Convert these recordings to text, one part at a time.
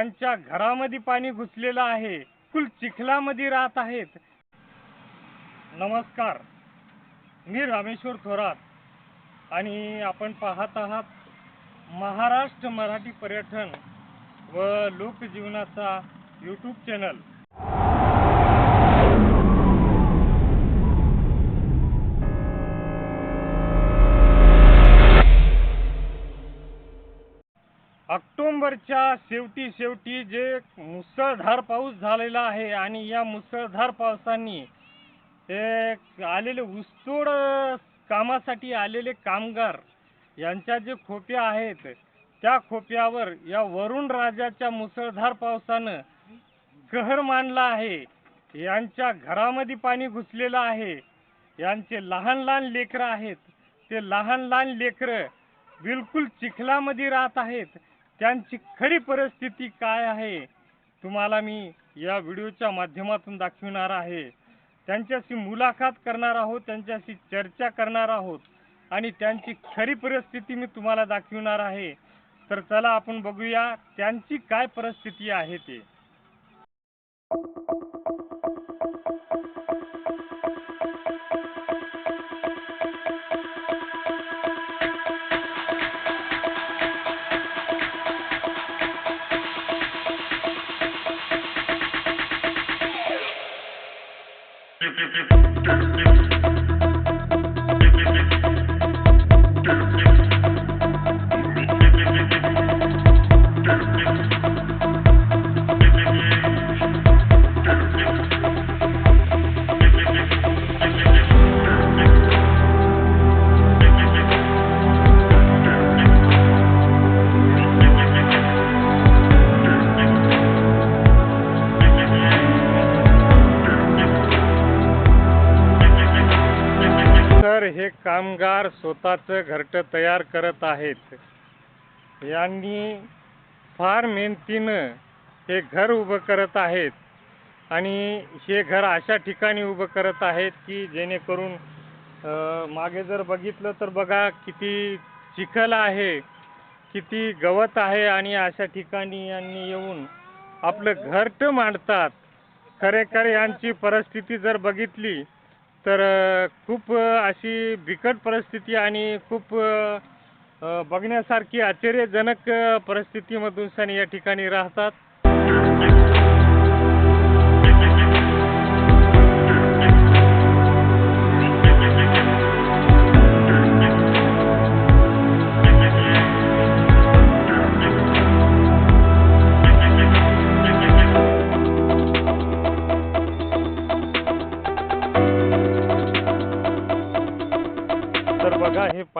त्यांच्या घरामध्ये पाणी घुसलेलं आहे. कुल चिखलामध्ये राहत आहेत. नमस्कार. मी रामेश्वर थोरात आणि आपण पाहत आहात महाराष्ट्र मराठी पर्यटन व लोकजीवनाचा यूट्यूब चॅनल ऑक्टोंबरच्या शेवटी शेवटी जे मुसळधार पाऊस झालेला आहे आणि या मुसळधार पावसाने आलेले ऊसतोड कामासाठी आलेले कामगार यांच्या जे खोप्या आहेत त्या खोप्यावर या वरुण राजाच्या मुसळधार पावसानं कहर मानला आहे. यांच्या घरामध्ये पाणी घुसलेलं आहे. यांचे लहान लहान लेकरं आहेत. ते लहान लहान लेकरं बिलकुल चिखलामध्ये राहत आहेत. त्यांची खरी परिस्थिती काय आहे तुम्हाला मी या व्हिडिओच्या माध्यमातून दाखविणार आहे. त्यांच्याशी मुलाखत करणार आहोत त्यांच्याशी चर्चा करणार आहोत आणि त्यांची खरी परिस्थिती मी तुम्हाला दाखविणार आहे. तर चला आपण बघूया त्यांची काय परिस्थिती आहे ते. Thank you. हे कामगार स्वतःचं घरटं तयार करत आहेत. यांनी फार मेहनतीनं हे घर उभं करत आहेत आणि हे घर अशा ठिकाणी उभं करत आहेत की जेणेकरून मागे जर बघितलं तर बघा किती चिखल आहे किती गवत आहे आणि अशा ठिकाणी यांनी येऊन आपलं घरटं मांडतात. खरेखर यांची परिस्थिती जर बघितली तर खूप अशी बिकट परिस्थिती आणि खूप बघण्यासारखी आश्चर्यजनक परिस्थितीमधून सण या ठिकाणी राहतात.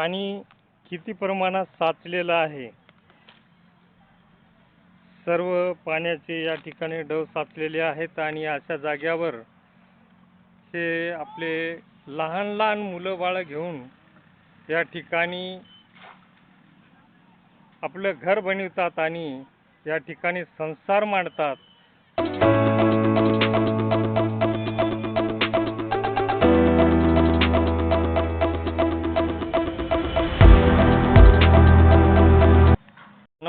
पाणी किती प्रमाणात साचलेलं आहे? सर्व पाण्याचे या ठिकाणी डव साचलेले आहेत आणि अशा जाग्यावर हे आपले लहान लहान मुलं बाळं घेऊन या ठिकाणी आपलं घर बनवतात आणि या ठिकाणी संसार मांडतात.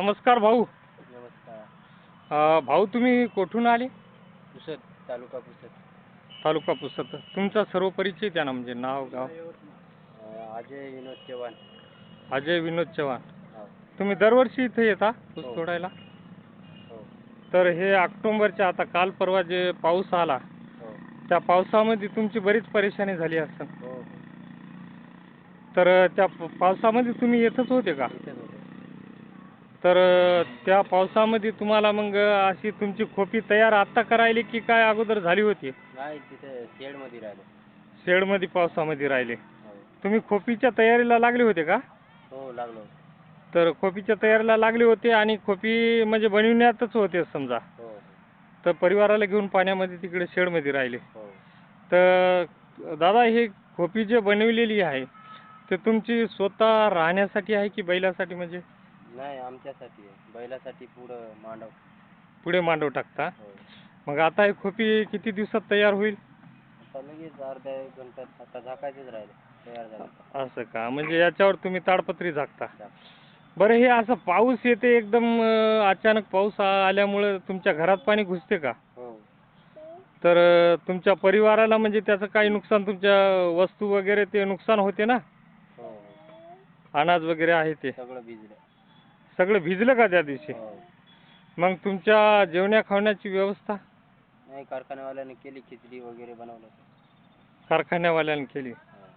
नमस्कार भाऊ. नमस्कार. अ, भाऊ तुम्ही कुठून आले? पुसद तालुका पुसद. तालुका पुसद. तुमचा सर्व परिचय द्या ना म्हणजे नाव गाव. अं, अजय विनोद चव्हाण. अजय विनोद चव्हाण. हो. तुम्ही दरवर्षी इथे येता ऊस हो. तोडायला? हो. तर हे ऑक्टोबरच्या आता काल परवा जे पाऊस आला हो. त्या पावसामध्ये तुमची बरीच परेशानी झाली असेल. हो. तर त्या प- पावसामध्ये तुम्ही येतच होते का? इथेच तर त्या पावसामध्ये तुम्हाला मग अशी तुमची खोपी तयार आत्ता करायली की काय अगोदर झाली होती? नाही तिथे शेडमध्ये राहिलो. शेडमध्ये पावसामध्ये राहिले. हो. तुम्ही खोपीच्या तयारीला लागले होते का? हो लागलो. तर खोपीच्या तयारीला लागले होते आणि खोपी म्हणजे बनविण्यातच होते समजा. हो. तर परिवाराला घेऊन पाण्यामध्ये तिकडे शेडमध्ये राहिले. हो. तर दादा हे खोपी जे बनवलेली आहे ते तुमची स्वतः राहण्यासाठी आहे की बैलासाठी म्हणजे? नाही आमच्यासाठी आहे. बैलासाठी पुढं मांडव. पुढे मांडव टाकता? हो. मग आता ही खोपी किती दिवसात तयार होईल? आता लगेच अर्ध्या एक घंट्यात आता झाकायचंच राहिलं तयार झालं. असं का? म्हणजे याच्यावर तुम्ही ताडपत्री झाकता. बरं हे असं पाऊस येते एकदम अं, अचानक पाऊस आ- आल्यामुळं तुमच्या घरात पाणी घुसते का? हो. तर अं, तुमच्या परिवाराला म्हणजे त्याचं काही नुकसान तुमच्या वस्तू वगैरे ते नुकसान होते ना? हो हो. अनाज वगैरे आहे ते. सगळं भिजलं. सगळं भिजलं का त्या दिवशी? हो. मग तुमच्या जेवण्या खावण्याची व्यवस्था? नाही कारखान्यावाल्याने केली खिचडी वगैरे बनवलं कारखान्यावाल्यानं केली. हो.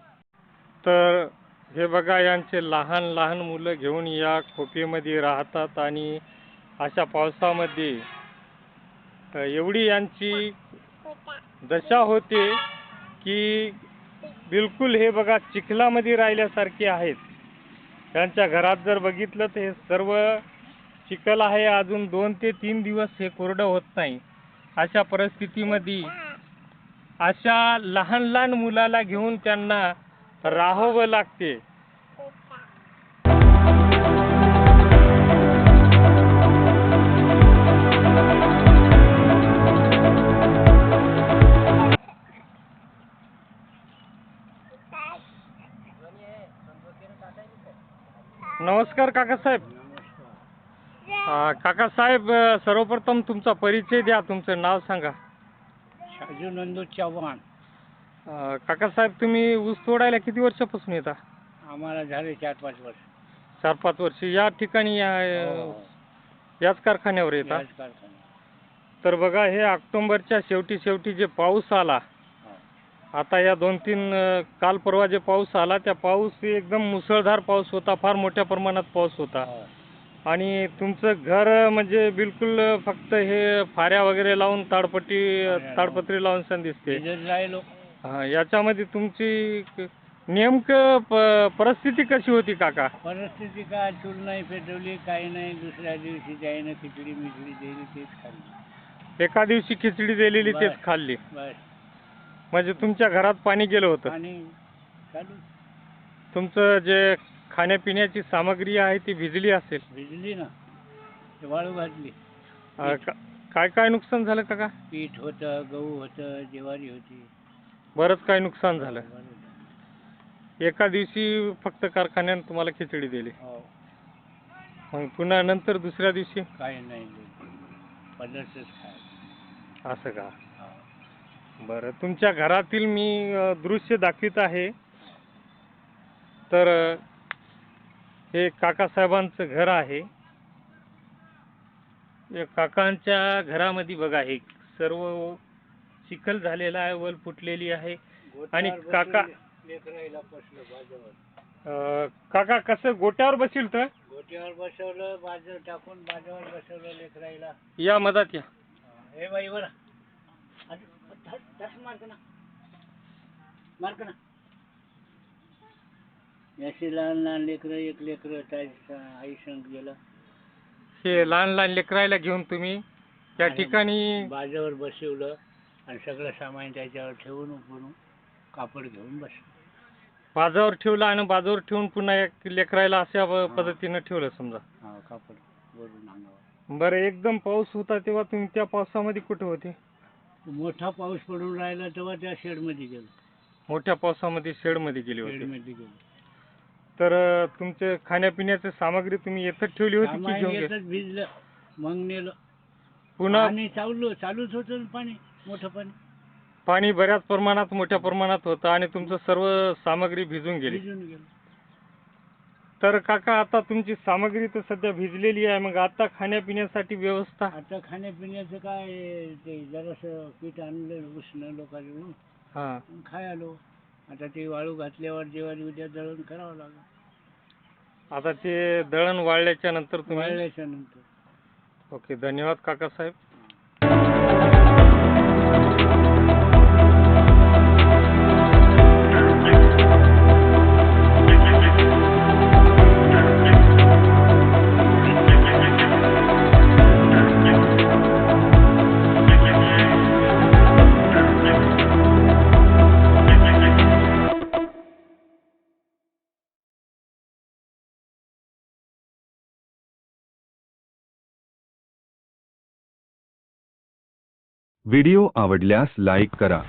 तर हे बघा यांचे लहान लहान मुलं घेऊन या खोपीमध्ये राहतात आणि अशा पावसामध्ये अ, एवढी यांची दशा होते की बिलकुल हे बघा चिखलामध्ये राहिल्यासारखे आहेत. त्यांच्या घरात जर बघितलं तर हे सर्व चिखल आहे. अजून दोन ते तीन दिवस हे कोरडं होत नाही. अशा परिस्थितीमध्ये अशा लहान लहान मुलाला घेऊन त्यांना राहावं लागते. नमस्कार काकासाहेब काकासाहेब सर्वप्रथम तुमचा परिचय द्या तुमचं नाव सांगा. शाजू नंदू चव्हाण. काकासाहेब तुम्ही ऊस तोडायला किती वर्षापासून येता? आम्हाला झाले चार पाच वर्ष. चार पाच वर्ष. या ठिकाणी या हो, याच कारखान्यावर येतात याच कारखान्यात. तर बघा हे ऑक्टोबरच्या शेवटी शेवटी जे पाऊस आला. आता या दोन तीन काल परवा जे पाऊस आला त्या पाऊस एकदम मुसळधार पाऊस होता फार मोठ्या प्रमाणात पाऊस होता. आणि तुमचं घर म्हणजे बिलकुल फक्त हे फाऱ्या वगैरे लावून ताडपट्टी ताडपत्री लावून सण दिसते. हा, याच्यामध्ये तुमची नेमकं प- परिस्थिती कशी होती काका? परिस्थिती काय चूल नाही पेटवली काही नाही दुसऱ्या दिवशी त्याईनं खिचडी मिचडी दिली तेच खाल्ली. एका दिवशी खिचडी दिलेली तेच. खाल्ली. बस. म्हणजे तुमच्या घरात पाणी गेलं होतं. आणि चालू तुमचं जे खाण्यापिण्याची सामग्री आहे ती भिजली असेल. भिजली ना. ते वाळू घातली. अं, का- काय काय नुकसान झालं काका? पीठ होतं गहू होतं ज्वारी होती. बरंच काय नुकसान झालं. एका दिवशी फक्त कारखान्यानं तुम्हाला खिचडी दिली. हो. मग पुन्हा नंतर दुसऱ्या दिवशी? काही नाही असं का. बरं तुमच्या घरातील मी दृश्य दाखवित आहे. तर हे काकासाहेबांचं घर आहे. काकांच्या घरामध्ये बघा हे सर्व चिखल झालेला आहे वल फुटलेली आहे. आणि काका- अ, काका कसं गोट्यावर बसील तर गोट्यावर बसवलं बाजू टाकून बाजूवर बसवलं लेकराईला या मधात या. हे बाई बरं. याशी लहान लहान लेकरं एक लेकरं त्या आई संग गेलं. हे लहान लहान लेकरायला घेऊन तुम्ही त्या आणि ठिकाणी बाजावर बसवलं आणि सगळं सामान त्याच्यावर ठेवून उपरून कापड घेऊन बस बाजावर ठेवलं आणि बाजावर ठेवून पुन्हा एक लेकरायला अशा प- पद्धतीनं ठेवलं समजा. हा कापड वरून अंगावर बरं एकदम पाऊस होता तेव्हा तुम्ही त्या पावसामध्ये कुठे होते? मोठा पाऊस पडून राहिला तेव्हा त्या शेडमध्ये गेलो. मोठ्या पावसामध्ये शेडमध्ये गेले होते. शेडमध्ये गेलो. तर अं, तुमचे खाण्यापिण्याची सामग्री तुम्ही येथच ठेवली होती की घेऊन येतच भिजलं मग नेलं. पुन्हा? आणि चाललो चालूच होतं ना पाणी मोठं पाणी. पाणी बऱ्याच प्रमाणात मोठ्या प्रमाणात होतं आणि तुमचं सर्व सामग्री भिजून गेली. भिजून गेलं. तर काका आता तुमची सामग्री तर सध्या भिजलेली आहे. मग आता खाण्यापिण्यासाठी व्यवस्था? आता खाण्यापिण्याचं काय ते जरासं पीठ आणलं उष्ण लोकांकडून हा. खाय आलो. आता ते वाळू घातल्यावर जेव्हा उद्या दळण करावं लागलं. आता ते दळण वाळल्याच्या नंतर तुम्ही? वाळल्याच्या नंतर. ओके धन्यवाद काकासाहेब व्हिडिओ आवडल्यास लाईक करा.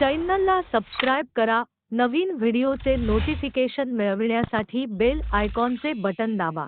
चॅनलला सबस्क्राईब करा. नवीन व्हिडिओचे नोटिफिकेशन मिळविण्यासाठी बेल आयकॉनचे बटन दाबा.